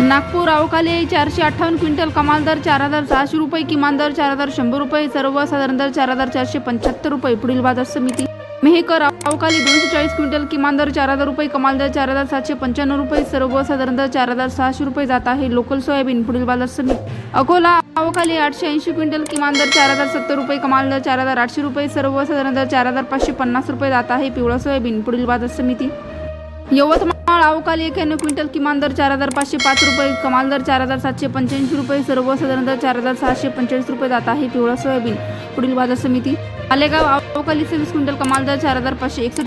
नागपूर अवकाली चारशे अठ्ठावन्न क्विंटल कमाल दर चार हजार सहाशे रुपये किमान दर चार हजार शंभर रुपये सर्वसाधारण दर चार हजार चारशे पंच्याहत्तर रुपये. पुढील बाजार समिती. मेहकर अवकाली दोनशे चाळीस क्विंटल किमान दर चार हजार रुपये कमाल दर चार हजार सातशे पंच्याण्णव रुपये सर्वसाधारण दर चार हजार सहाशे रुपये जात आहे लोकल सोयाबीन. पुढील बाजार समिती. अकोला अवकाली आठशे ऐंशी क्विंटल किमान दर चार हजार सत्तर रुपये कमाल दर चार हजार आठशे रुपये सर्वसाधारण दर चार हजार पाचशे पन्नास रुपये जात आहे पिवळा सोयाबीन. पुढील बाजार समिती. यवतमाळ अवकाली एक्याण्णव क्विंटल किमान दर चार हजार पाचशे पाच रुपये कमाल दर चार हजार सातशे पंच्याऐंशी रुपये सर्वसाधारण दर चार हजार सहाशे पंचेचाळीस रुपये जात आहे पिवळा सोयाबीन. पुढील बाजार समिती आलेगाव अवकाली सव्वीस क्विंटल कमाल दर चार हजार पाचशे एकसष्ट